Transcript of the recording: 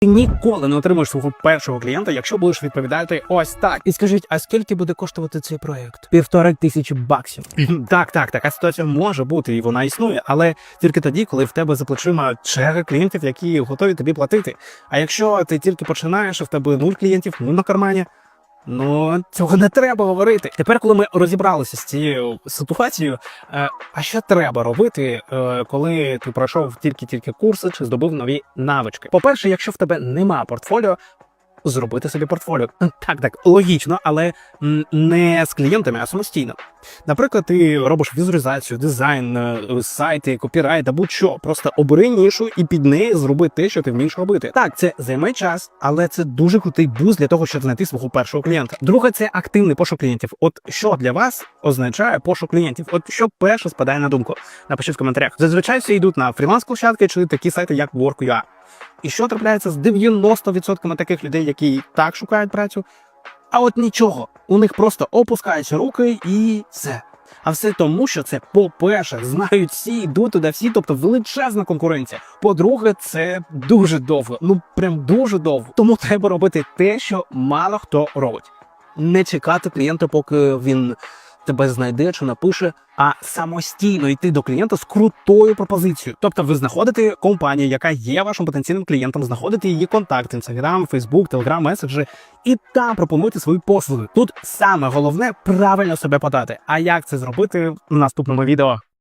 Ти ніколи не отримаєш свого першого клієнта, якщо будеш відповідати ось так. І скажіть, а скільки буде коштувати цей проект? Півтори тисячі баксів. так, так, така ситуація може бути, і вона існує, але тільки тоді, коли в тебе за плечима черга клієнтів, які готові тобі платити. А якщо ти тільки починаєш, і в тебе нуль клієнтів, нуль на кармані. Ну, цього не треба говорити. Тепер, коли ми розібралися з цією ситуацією, е, а що треба робити, е, коли ти пройшов тільки-тільки курси чи здобув нові навички? По-перше, якщо в тебе нема портфоліо, зробити собі портфоліо. Так, так, логічно, але не з клієнтами, а самостійно. Наприклад, ти робиш візуалізацію, дизайн, е, сайти, копірайт, або що. Просто обери нішу і під неї зроби те, що ти вмієш робити. Так, це займе час, але це дуже крутий буст для того, щоб знайти свого першого клієнта. Друге, це активний пошук клієнтів. От що для вас означає пошук клієнтів? От що перше спадає на думку? Напишіть в коментарях. Зазвичай всі йдуть на фріланс-площадки чи такі сайти, як Work.ua. І що трапляється з 90% таких людей, які так шукають працю? А от нічого, у них просто опускаються руки і все. А все тому, що це, по-перше, знають всі, йдуть туди всі, тобто величезна конкуренція. По-друге, це дуже довго, ну прям дуже довго. Тому треба робити те, що мало хто робить. Не чекати клієнта, поки він тебе знайде чи напише, а самостійно йти до клієнта з крутою пропозицією. Тобто ви знаходите компанію, яка є вашим потенційним клієнтом, знаходите її контакт, інстаграм, фейсбук, телеграм, меседжі, і там пропонуйте свої послуги. Тут саме головне правильно себе подати. А як це зробити в наступному відео?